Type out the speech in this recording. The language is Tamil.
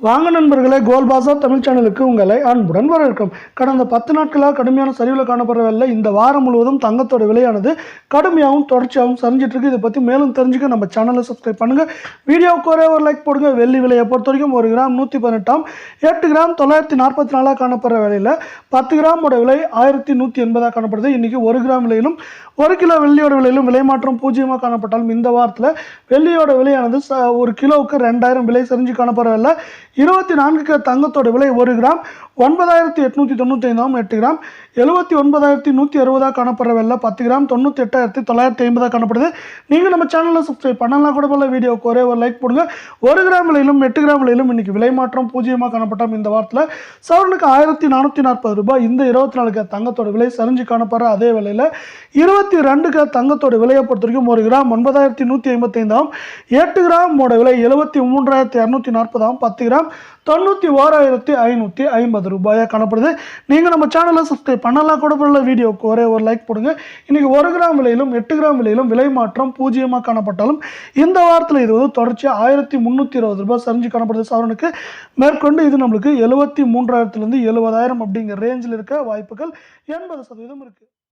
வாங்க நண்பர்களே கோல் பாசா தமிழ் சேனலுக்கு உங்களை அன்புடன் வரவேற்கும். கடந்த பத்து நாட்களாக கடுமையான சரிவில் காணப்படுற வேலை இந்த வாரம் முழுவதும் தங்கத்தோட விலையானது கடுமையாகவும் தொடர்ச்சியாகவும் சரிஞ்சிட்ருக்கு இதை பற்றி மேலும் தெரிஞ்சுக்க நம்ம சேனலை சப்ஸ்கிரைப் பண்ணுங்கள் வீடியோவுக்கு ஒரே ஒரு லைக் போடுங்க. வெள்ளி விலையை பொறுத்த வரைக்கும் ஒரு கிராம் நூற்றி பதினெட்டாம் எட்டு கிராம் தொள்ளாயிரத்தி நாற்பத்தி நாலாக காணப்படுற விலையில் பத்து கிராமோட விலை ஆயிரத்தி நூற்றி எண்பதாக காணப்படுது. இன்றைக்கி ஒரு கிராம் விலையிலும் ஒரு கிலோ வெள்ளியோட விலையிலும் விலை மாற்றம் பூஜ்ஜியமாக காணப்பட்டாலும் இந்த வாரத்தில் வெள்ளியோட விலையானது ச- ஒரு கிலோவுக்கு ரெண்டாயிரம் விலை சரிஞ்சு காணப்படவில்லை. இருபத்தி நான்கு கிலோ தங்கத்தோட விலை ஒரு கிராம் ஒன்பதாயிரத்தி எட்நூற்றி தொண்ணூற்றி ஐந்தாம் எட்டு கிராம். எழுபத்தி ஒன்பதாயிரத்தி நூற்றி அறுபதாக காணப்படுற வெள்ளை பத்து கிராம். தொண்ணூற்றி எட்டாயிரத்தி தொள்ளாயிரத்தி ஐம்பதாக காணப்படுது. நீங்கள் நம்ம சேனலில் சப்ஸ்கிரைப் பண்ணலாம் கூட போல வீடியோவுக்கு ஒரே ஒரு லைக் போடுங்க. ஒரு கிராம் விலையிலும் எட்டு கிராம் விலையிலும் இன்றைக்கி விலை மாற்றம் பூஜ்ஜியமாக காணப்பட்டோம் இந்த வாரத்தில் சவரனுக்கு ஆயிரத்தி நானூற்றி நாற்பது ரூபாய் இந்த இருபத்தி நாலு கிலோ தங்கத்தோட விலை சரிஞ்சு காணப்படுற அதே விலையில் இருபத்தி ரெண்டு கிலோ தங்கத்தோட விலையை பொறுத்த வரைக்கும் ஒரு கிராம் ஒன்பதாயிரத்தி நூற்றி ஐம்பத்தைந்தாம் எட்டு கிராமோட விலை எழுபத்தி மூன்றாயிரத்தி இரநூத்தி நாற்பதாம் பத்து கிராம். தொண்ணூற்றி ஓராயிரத்தி ஐநூற்றி ஐம்பது ரூபாயாக காணப்படுது. நீங்கள் நம்ம சேனலை சப்ஸ்கிரைப் பண்ணலாம். கூட போல வீடியோக்கு ஒரே ஒரு லைக் போடுங்க. இன்றைக்கி ஒரு கிராம் விலையிலும் எட்டு கிராம் விலையிலும் விலை மாற்றம் பூஜ்ஜியமாக காணப்பட்டாலும் இந்த வாரத்தில் இது வந்து தொடர்ச்சியாக ஆயிரத்தி முந்நூற்றி இருபது ரூபாய் சரிஞ்சு காணப்படுது சவரனுக்கு மேற்கொண்டு இது நம்மளுக்கு எழுபத்தி மூன்றாயிரத்துலேருந்து எழுபதாயிரம் அப்படிங்கிற ரேஞ்சில் இருக்க வாய்ப்புகள் எண்பது சதவீதம் இருக்குது